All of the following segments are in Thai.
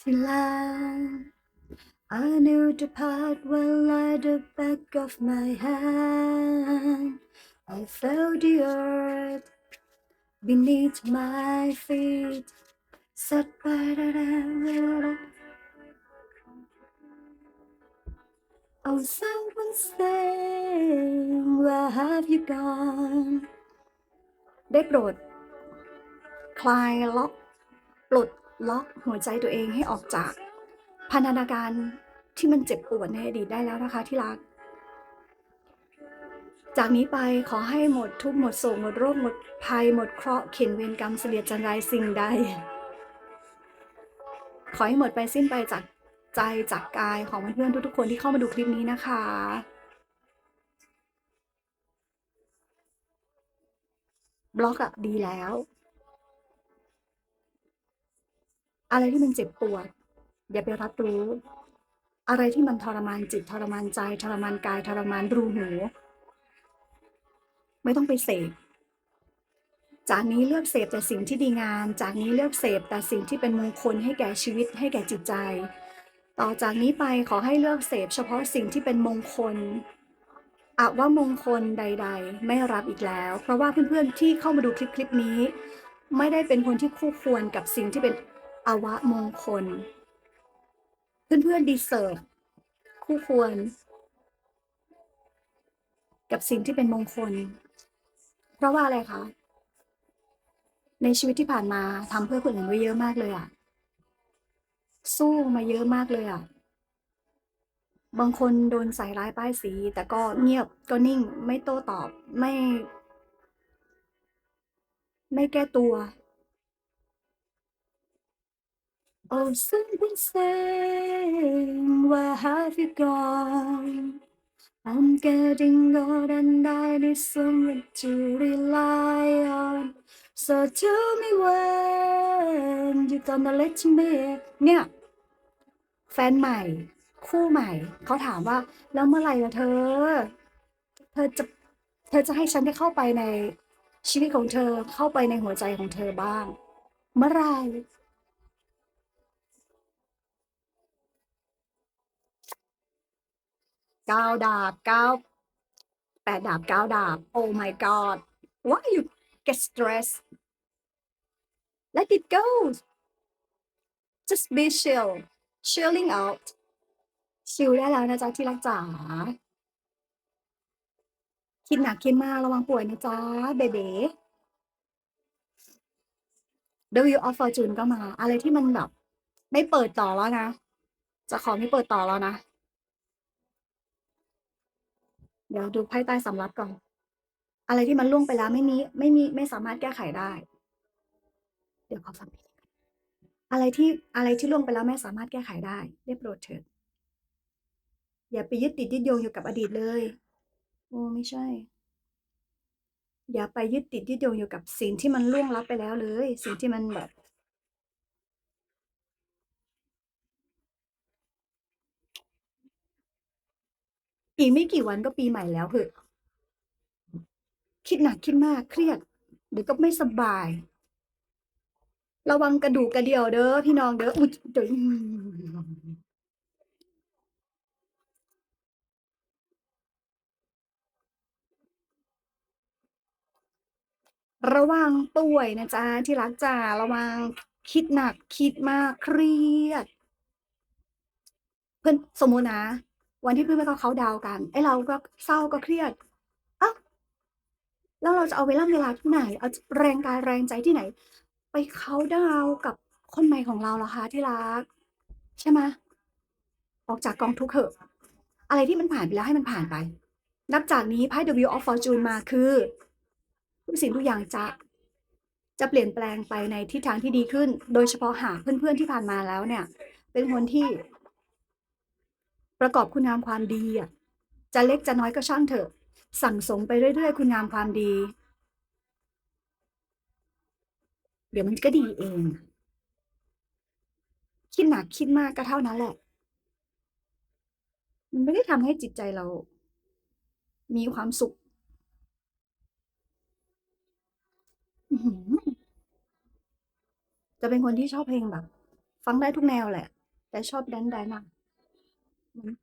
ที่หลัง I knew the path well at the back of my hand I felt the earth beneath my feet set by the Oh, someone saying, Where have you gone? ได้โปรด คลายล็อก ปลด ล็อกหัวใจตัวเองให้ออกจากพันธนาการที่มันเจ็บปวดในอดีตได้แล้วนะคะที่รัก จากนี้ไปขอให้หมดทุกหมดโศกหมดโรคหมดภัยหมดเคราะห์เข็นเวรกรรมเสลียดจันไรสิ่งใด ขอให้หมดไปสิ้นไปจากใจจากกายของเพื่อนๆทุกๆคนที่เข้ามาดูคลิปนี้นะคะบล็อกอะดีแล้ว อะไรที่มันเจ็บปวด อย่าไปรับรู้ อะไรที่มันทรมานจิตทรมานใจทรมานกายทรมานรูหู ไม่ต้องไปเสพจากนี้เลือกเสพแต่สิ่งที่ดีงาม จากนี้เลือกเสพแต่สิ่งที่เป็นมงคลให้แก่ชีวิตให้แก่จิตใจ ต่อจากนี้ไปขอให้เลือกเสพเฉพาะสิ่งที่เป็นมงคลอะว่ามงคลใด ๆ ไม่รับอีกแล้ว เพราะว่าเพื่อนๆที่เข้ามาดูคลิปๆนี้ ไม่ได้เป็นคนที่คู่ควรกับสิ่งที่เป็น อวะมงคล เพื่อนๆดีเซิร์ฟคู่ควร กับสิ่งที่เป็นมงคล เพราะว่าอะไรคะ ในชีวิตที่ผ่านมาทำเพื่อคนอื่นไว้เยอะมากเลยอะสู้มาเยอะมากเลยอะบางคนโดนใส่ร้ายป้ายสี แต่ก็เงียบก็นิ่งไม่โต้ตอบไม่ ไม่แก้ตัว Oh, someone saying, Where have you gone? I'm getting old and I need someone to rely on. So tell me when you gonna let me เนี่ย แฟนใหม่ คู่ใหม่ เขาถามว่า แล้วเมื่อไหร่ล่ะเธอ เธอจะ เธอจะให้ฉันได้เข้าไปในชีวิตของเธอ เข้าไปในหัวใจของเธอบ้าง เมื่อไหร่ เก้าดาบเก้าแปดดาบเก้าดาบ Oh my god why you get stressed let it go just be chill chilling out ชิลได้แล้วนะจ๊ะที่รักจ๋าคิดหนักคิดมากระวังป่วยนะจ๊ะเบเบ W of Fortune ก็มา อะไรที่มันแบบ ไม่เปิดต่อแล้วนะ จะขอไม่เปิดต่อแล้วนะ เดี๋ยวดูไพ่ใต้สำรับก่อน อะไรที่มันล่วงไปแล้วไม่มีไม่มีไม่สามารถแก้ไขได้ เดี๋ยวขอฟังเพลงก่อนอะไรที่อะไรที่ล่วงไปแล้วไม่สามารถแก้ไขได้ได้โปรดเถิดอย่าไปยึดติดยึดโยงอยู่กับอดีตเลย โอ้ไม่ใช่ อย่าไปยึดติดยึดโยงอยู่กับสิ่งที่มันล่วงลับไปแล้วเลย สิ่งที่มันแบบ อีกไม่กี่วันก็ปีใหม่แล้วเหอะคิดหนักคิดมากเครียดเดี๋ยวก็ไม่สบาย ระวังกระดูกกระเดี่ยวเด้อพี่น้องเด้ออุ๊ยเดี๋ยวระวังป่วยนะจ๊ะที่รักจ๋าระวังคิดหนักคิดมากเครียด เพื่อนสมมุตินะ วันที่เพื่อนๆเขาเขาดาวกันไอ้เราก็เศร้าก็เครียดอ้าแล้วเราจะเอาเวลาเวลาที่ไหน เอาแรงกายแรงใจที่ไหน ไปเขาดาวกับคนใหม่ของเราล่ะคะที่รัก ใช่ไหมออกจากกองทุกข์เถอะ อะไรที่มันผ่านไปแล้วให้มันผ่านไป นับจากนี้ไพ่ W of Fortune มาคือทุกสิ่งทุกอย่างจะจะเปลี่ยนแปลงไปในทิศทางที่ดีขึ้น โดยเฉพาะหากเพื่อนๆที่ผ่านมาแล้วเนี่ย เป็นคนที่ ประกอบคุณงามความดีอะจะเล็กจะน้อยก็ช่างเถอะ สั่งสมไปเรื่อยๆ คุณงามความดี เดี๋ยวมันก็ดีเอง คิดหนักคิดมากก็เท่านั้นแหละ มันไม่ได้ทำให้จิตใจเรา มีความสุขจะเป็นคนที่ชอบเพลงแบบ ฟังได้ทุกแนวแหละ แต่ชอบแดนซ์ๆอะ มัน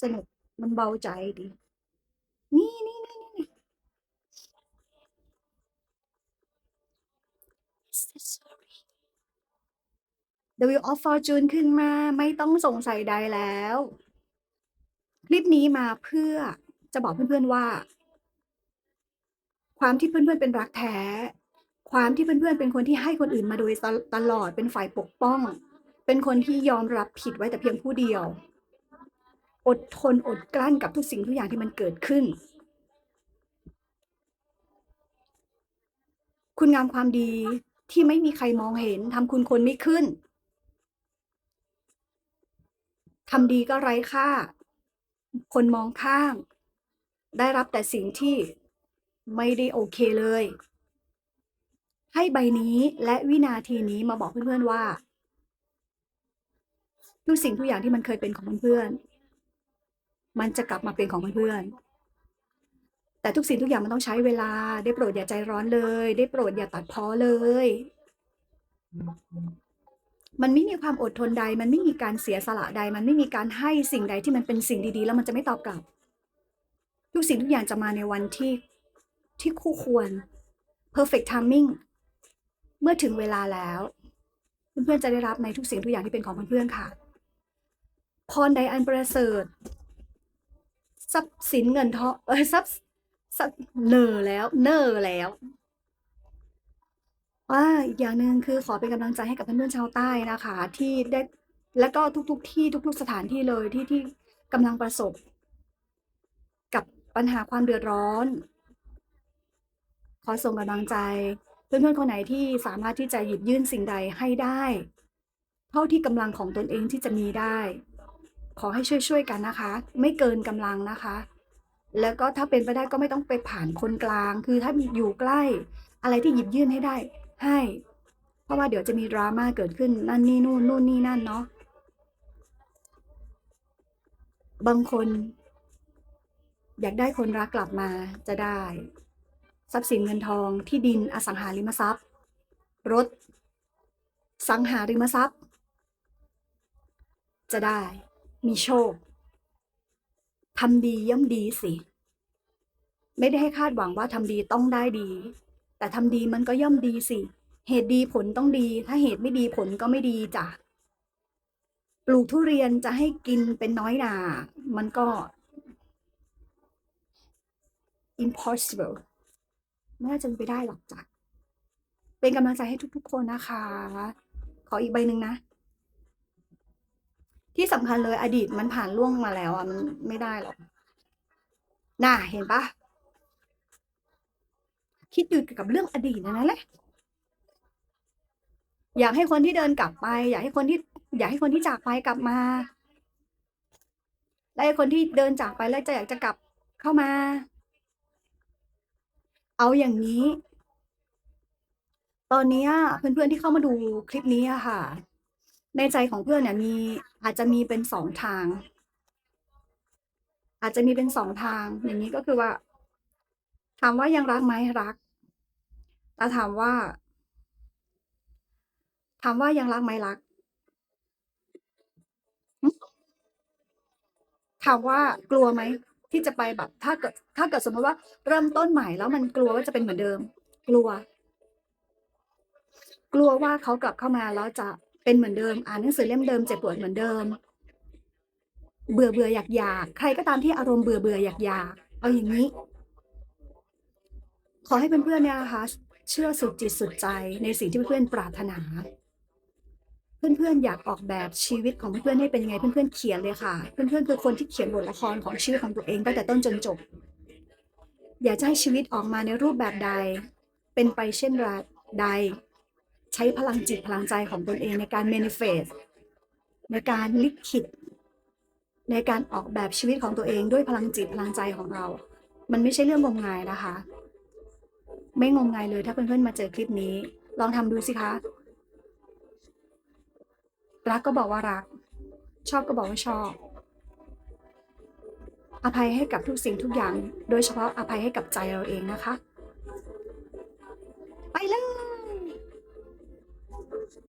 สนุกมันเบาใจดี นี่ๆๆๆ Is this sorry? The Wheel of Fortune ขึ้นมาไม่ต้องสงสัยใดแล้ว คลิปนี้มาเพื่อจะบอกเพื่อนๆว่า ความที่เพื่อนๆเป็นรักแท้ ความที่เพื่อนๆเป็นคนที่ให้คนอื่นมาโดยตะตลอดเป็นฝ่ายปกป้อง เป็นคนที่ยอมรับผิดไว้แต่เพียงผู้เดียว อดทนอดกลั้นกับทุกสิ่งทุกอย่างที่มันเกิดขึ้น คุณงามความดีที่ไม่มีใครมองเห็นทำคุณคนไม่ขึ้นทำดีก็ไร้ค่า คนมองข้ามได้รับแต่สิ่งที่ไม่ได้โอเคเลย ให้ใบนี้และวินาทีนี้มาบอกเพื่อนๆว่า ทุกสิ่งทุกอย่างที่มันเคยเป็นของเพื่อนๆมันจะกลับมาเป็นของเพื่อนๆแต่ทุกสิ่งทุกอย่างมันต้องใช้เวลา ได้โปรดอย่าใจร้อนเลย ได้โปรดอย่าตัดพ้อเลย มันไม่มีความอดทนใด มันไม่มีการเสียสละใด มันไม่มีการให้สิ่งใดที่มันเป็นสิ่งดีๆ แล้วมันจะไม่ตอบกลับ ทุกสิ่งทุกอย่างจะมาในวันที่ที่คู่ควร perfect timing เมื่อถึงเวลาแล้ว เพื่อนๆจะได้รับในทุกสิ่งทุกอย่างที่เป็นของเพื่อนๆค่ะ พรใดอันประเสริฐทรัพย์สินเงินทองเอ๊ยทรัพย์ทรัพย์เนอแล้ว เนอแล้วอาอีกอย่างหนึ่งคือขอเป็นกำลังใจให้กับเพื่อนๆชาวใต้นะคะ ที่ได้แล้วก็ทุกๆที่ทุก ๆ สถานที่เลยที่ที่กำลังประสบ กับปัญหาความเดือดร้อน ขอส่งกำลังใจ เพื่อนๆคนไหนที่สามารถที่จะหยิบยื่นสิ่งใดให้ได้ เท่าที่กำลังของตนเองที่จะมีได้ ขอให้ช่วยๆกันนะคะ ไม่เกินกำลังนะคะ แล้วก็ถ้าเป็นไปได้ก็ไม่ต้องไปผ่านคนกลาง คือถ้าอยู่ใกล้ อะไรที่หยิบยื่นให้ได้ ให้ เพราะว่าเดี๋ยวจะมี drama เกิดขึ้นนั่นนี่นู่นนู่นนี่นั่นเนาะบางคน อยากได้คนรักกลับมาจะได้ ทรัพย์สินเงินทองที่ดินอสังหาริมทรัพย์ รถ สังหาริมทรัพย์ จะได้ มีโชคทำดีย่อมดีสิ ไม่ได้ให้คาดหวังว่าทำดีต้องได้ดี แต่ทำดีมันก็ย่อมดีสิ เหตุดีผลต้องดี ถ้าเหตุไม่ดีผลก็ไม่ดีจ้ะ ปลูกทุเรียนจะให้กินเป็นน้อยหนา มันก็ impossible ไม่น่าจะเป็นไปได้หรอกจ้ะ เป็นกำลังใจให้ทุกๆคนนะคะ ขออีกใบหนึ่งนะ ที่สำคัญเลยอดีตมันผ่านล่วงมาแล้วอะมันไม่ได้หรอกน่ะเห็นปล่า?คิดอยู่กับเรื่องอดีตทั้งนั้นแหละอยากให้คนที่เดินกลับไป อยากให้คนที่ อยากให้คนที่จากไปกลับมา และคนที่เดินจากไปแล้วจะอยากจะกลับเข้ามา เอาอย่างงี้ ตอนนี้เพื่อนๆที่เข้ามาดูคลิปนี้ค่ะ ในใจของเพื่อนเนี่ยมีอาจจะมีเป็น2ทาง อาจจะมีเป็น2ทาง อย่างงี้ก็คือว่าถามว่ายังรักไหมรักแต่ถามว่าถามว่ายังรักไหมรัก?ถามว่ากลัวไหมที่จะไปแบบ ถ้าเกิดถ้าเกิดสมมติว่าเริ่มต้นใหม่แล้วมันกลัวว่าจะเป็นเหมือนเดิม กลัว กลัวว่าเขากลับเข้ามาแล้วจะ เป็นเหมือนเดิม อ่านหนังสือเล่มเดิมเจ็บปวดเหมือนเดิม เบื่อๆออยากๆใครก็ตามที่อารมณ์เบื่อๆออยากๆเอาอย่างงี้ ขอให้เพื่อนๆเนี่ยนะคะเชื่อสุดจิตสุดใจในสิ่งที่เพื่อนๆปรารถนา เพื่อนๆอยากออกแบบชีวิตของเพื่อนๆให้เป็นยังไงเพื่อนๆเขียนเลยค่ะ เพื่อนๆคือคนที่เขียนบทละครของชีวิตของตัวเองตั้งแต่ต้นจนจบ อยากจะให้ชีวิตออกมาในรูปแบบใด เป็นไปเช่นไรใด ใช้พลังจิตพลังใจของตนเองในการ manifest ในการลิขิต ในการออกแบบชีวิตของตัวเองด้วยพลังจิตพลังใจของเรา มันไม่ใช่เรื่องงมงายนะคะ ไม่งมงายเลยถ้าเพื่อนๆมาเจอคลิปนี้ ลองทำดูสิคะ รักก็บอกว่ารัก ชอบก็บอกว่าชอบ อภัยให้กับทุกสิ่งทุกอย่าง โดยเฉพาะอภัยให้กับใจเราเองนะคะ ไปเลย